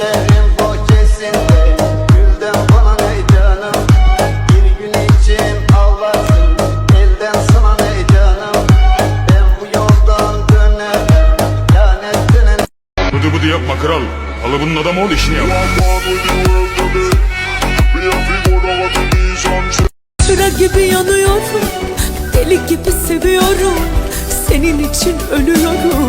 Çiçeklerin bahçesinde Gülden bana ne canım Bir gün için ağlarsın Elden sana ne canım Ben bu yoldan dönemem Lanet dönen Bıdı bıdı yapma kral. Kalıbının adamı ol işini yap. Çıra gibi yanıyorum Deli gibi seviyorum. Senin için ölüyorum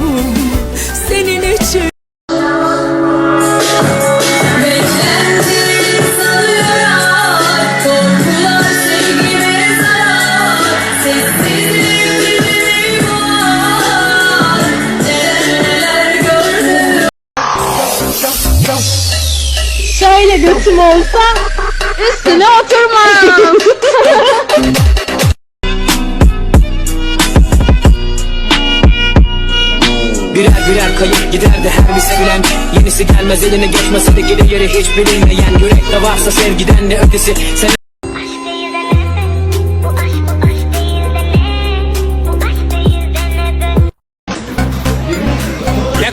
Şöyle götüm olsa üstüne oturmam. Birer birer kayıp giderdi her bir sevilen Yenisi gelmez eline geçmese de geri yeri hiç bilinmeyen. Yürekte varsa sevgiden ne ötesi? Sen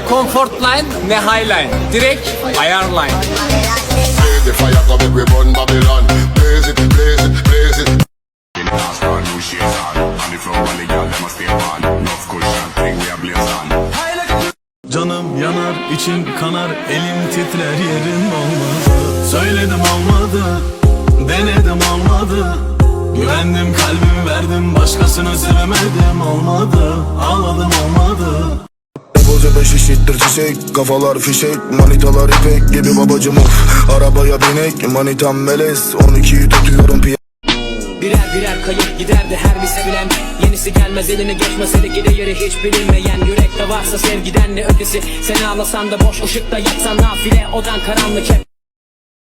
comfort line ne high line. Direkt ayar line. Canım yanar, içim kanar, elim titrer yerim olmadı Söyledim olmadı, denedim olmadı Güvendim kalbimi verdim, başkasını sevemedim olmadı Ağladım olmadı Bozu beş eşittir çiçek Kafalar fişek Manitalar ipek gibi babacım of Arabaya binek Manitam melez 12'yi tutuyorum piy birer birer kayıp giderdi her bir sevilen Yenisi gelmez eline geçmese de geri yeri hiç bilinmeyen. Yürekte varsa sevgiden ne ötesi? Sen ağlasan da boş ışıkta yatsan nafile Odan karanlık hep